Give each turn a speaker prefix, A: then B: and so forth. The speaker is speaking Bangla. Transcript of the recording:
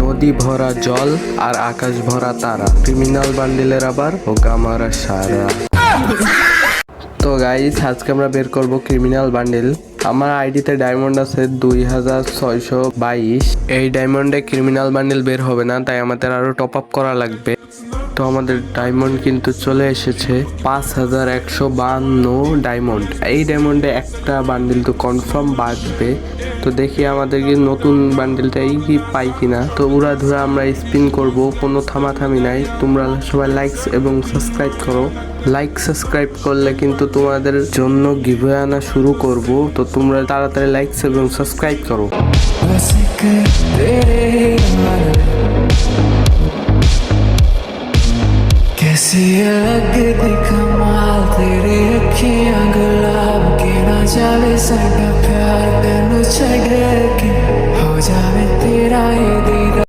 A: নদী ভরা জল আর আকাশ ভরা তারা। ক্রিমিনাল বান্ডিলের আবার ও মারা সারা। তো গাইজ আজকে আমরা বের করব ক্রিমিনাল বান্ডিল আমার আইডিতে ডায়মন্ড আছে দুই হাজার ছয়শো বাইশ। এই ডায়মন্ডে ক্রিমিনাল বান্ডিল বের হবে না, তাই আমাদের আরও টপ আপ করা লাগবে। তো আমাদের ডায়মন্ড কিন্তু চলে এসেছে পাঁচ হাজার একশো বান্ন ডায়মন্ড এই ডায়মন্ডে একটা বান্ডিল তো কনফার্ম বাঁচবে। তো দেখি আমাদের কি নতুন বান্ডিলটাই কি পাই কিনা। তো উড়া ধুরা আমরা স্পিন করব, কোনো থামাথামি নাই। তোমরা সবাই লাইকস এবং সাবস্ক্রাইব করো। লাইক সাবস্ক্রাইব করলে কিন্তু তোমাদের জন্য গিভে আনা শুরু করব। তো তোমরা তাড়াতাড়ি লাইকস এবং সাবস্ক্রাইব করো।
B: कैसी अलग दिखमाल तेरी अखियाँ गुलाब के ना जावे साडा प्यार तेनू छड़ के हो जावे तेरा ये दीदा।